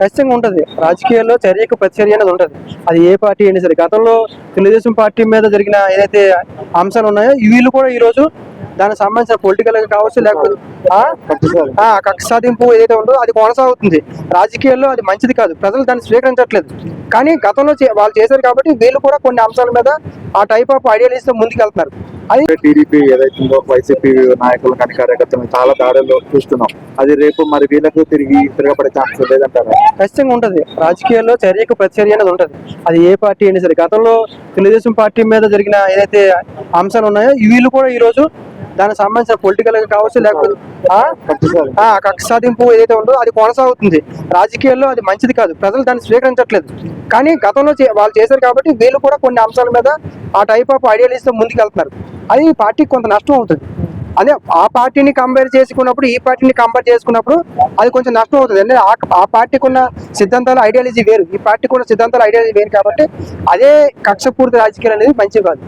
ఖచ్చితంగా ఉంటుంది. రాజకీయాల్లో చర్యకు ప్రతిచర్య అనేది ఉంటుంది. అది ఏ పార్టీ అయినా సరే గతంలో తెలుగుదేశం పార్టీ మీద జరిగిన ఏదైతే అంశాలు ఉన్నాయో వీళ్ళు కూడా ఈ రోజు దానికి సంబంధించిన పొలిటికల్ కావచ్చు లేకపోతే ఆ? కక్ష సాధింపు ఏదైతే ఉందో అది కొనసాగుతుంది. రాజకీయాల్లో అది మంచిది కాదు. ప్రజలు దాన్ని స్వీకరించట్లేదు. కానీ గతంలో చే- వాళ్ళు చేశారు కాబట్టి వీళ్ళు కూడా కొన్ని అంశాల మీద ఆ టైప్ ఆఫ్ ఐడియాలజీస్తో ముందుకు వెళ్తున్నారు టీడీపీ ఏదైతుందో వైసీపీ నాయకులు కానీ కార్యకర్తలు చాలా దాడులు చూస్తున్నాం. అది రేపు మరి వీళ్ళకు తిరిగి తిరగబడే ఛాన్స్ లేదంటారా? ఖచ్చితంగా ఉంటుంది. రాజకీయాల్లో చర్యకు ప్రతిచర్య అనేది ఉంటుంది. అది ఏ పార్టీ అయినా సరే గతంలో తెలుగుదేశం పార్టీ మీద జరిగిన ఏదైతే అంశాలు ఉన్నాయో వీళ్ళు కూడా ఈ రోజు దానికి సంబంధించిన పొలిటికల్ కావచ్చు లేకపోతే కక్ష సాధింపు ఏదైతే ఉందో అది కొనసాగుతుంది. రాజకీయాల్లో అది మంచిది కాదు. ప్రజలు దాన్ని స్వీకరించట్లేదు. కానీ గతంలో వాళ్ళు చేశారు కాబట్టి వీళ్ళు కూడా కొన్ని అంశాల మీద ఆ టైప్ ఆఫ్ ఐడియాలజీస్తో ముందుకు వెళ్తున్నారు అది ఈ పార్టీకి కొంత నష్టం అవుతుంది. అదే ఆ పార్టీని కంపేర్ చేసుకున్నప్పుడు ఈ పార్టీని కంపేర్ చేసుకున్నప్పుడు అది కొంచెం నష్టం అవుతుంది. అంటే ఆ పార్టీకి ఉన్న సిద్ధాంతాలు ఐడియాలజీ వేరు. ఈ పార్టీకి ఉన్న సిద్ధాంతాలు ఐడియాలజీ వేరు కాబట్టి అదే కక్షపూర్తి రాజకీయాలు అనేది మంచిది కాదు.